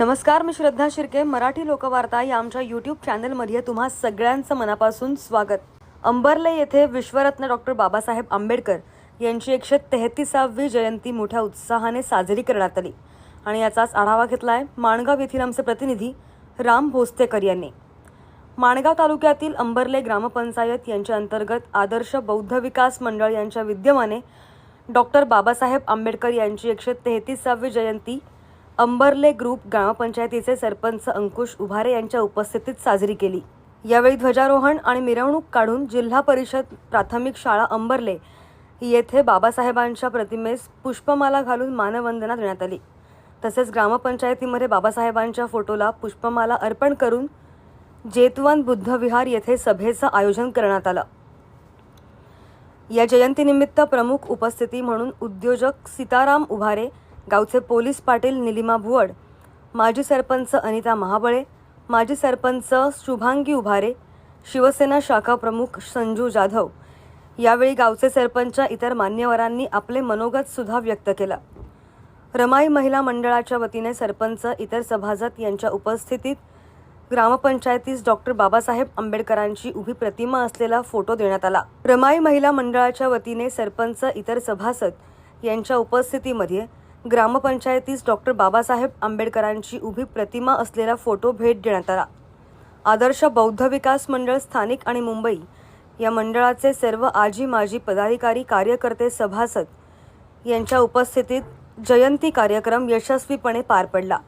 नमस्कार मी श्रद्धा शिर्के मराठी लोकवार्ता या आमच्या यूट्यूब चॅनलमध्ये तुम्हा सगळ्यांचं मनापासून स्वागत. अंबरले येथे विश्वरत्न डॉक्टर बाबासाहेब आंबेडकर यांची एकशे तेहतीसावी जयंती मोठ्या उत्साहाने साजरी करण्यात आली. आणि याचाच आढावा घेतला आहे माणगाव येथील आमचे प्रतिनिधी राम भोस्तेकर यांनी. माणगाव तालुक्यातील अंबरले ग्रामपंचायत यांच्या अंतर्गत आदर्श बौद्ध विकास मंडळ यांच्या विद्यमाने डॉक्टर बाबासाहेब आंबेडकर यांची एकशे तेहतीसावी जयंती अंबरले ग्रुप ग्रामपंचायतीचे सरपंच अंकुश उभारे यांच्या उपस्थितीत साजरी केली. यावेळी ध्वजारोहण आणि मिरवणूक काढून जिल्हा परिषद प्राथमिक शाळा अंबरले येथे बाबासाहेबांच्या प्रतिमेस पुष्पमाला घालून मानवंदना देण्यात आली. तसेच ग्रामपंचायतीमध्ये बाबासाहेबांच्या फोटोला पुष्पमाला अर्पण करून जेतवन बुद्धविहार येथे सभेचं आयोजन करण्यात आलं. या जयंतीनिमित्त प्रमुख उपस्थिती म्हणून उद्योजक सीताराम उभारे गावचे पोलीस पाटील निलिमा भुवड माजी सरपंच अनिता महाबळे माजी सरपंच शुभांगी उभारे शिवसेना शाखा प्रमुख संजू जाधव. यावेळी गावचे सरपंच इतर मान्यवरांनी आपले मनोगत सुद्धा व्यक्त केलं. रमाई महिला मंडळाच्या वतीने सरपंच इतर सभासद यांच्या उपस्थितीत ग्रामपंचायतीस डॉक्टर बाबासाहेब आंबेडकरांची उभी प्रतिमा असलेला फोटो देण्यात आला. रमाई महिला मंडळाच्या वतीने सरपंच इतर सभासद यांच्या उपस्थितीमध्ये ग्रामपंचायतीस डॉक्टर बाबासाहेब आंबेडकरांची उभी प्रतिमा असलेला फोटो भेट देण्यात आला. आदर्श बौद्ध विकास मंडळ स्थानिक आणि मुंबई या मंडळाचे सर्व आजी माजी पदाधिकारी कार्यकर्ते सभासद यांच्या उपस्थितीत जयंती कार्यक्रम यशस्वीपणे पार पडला.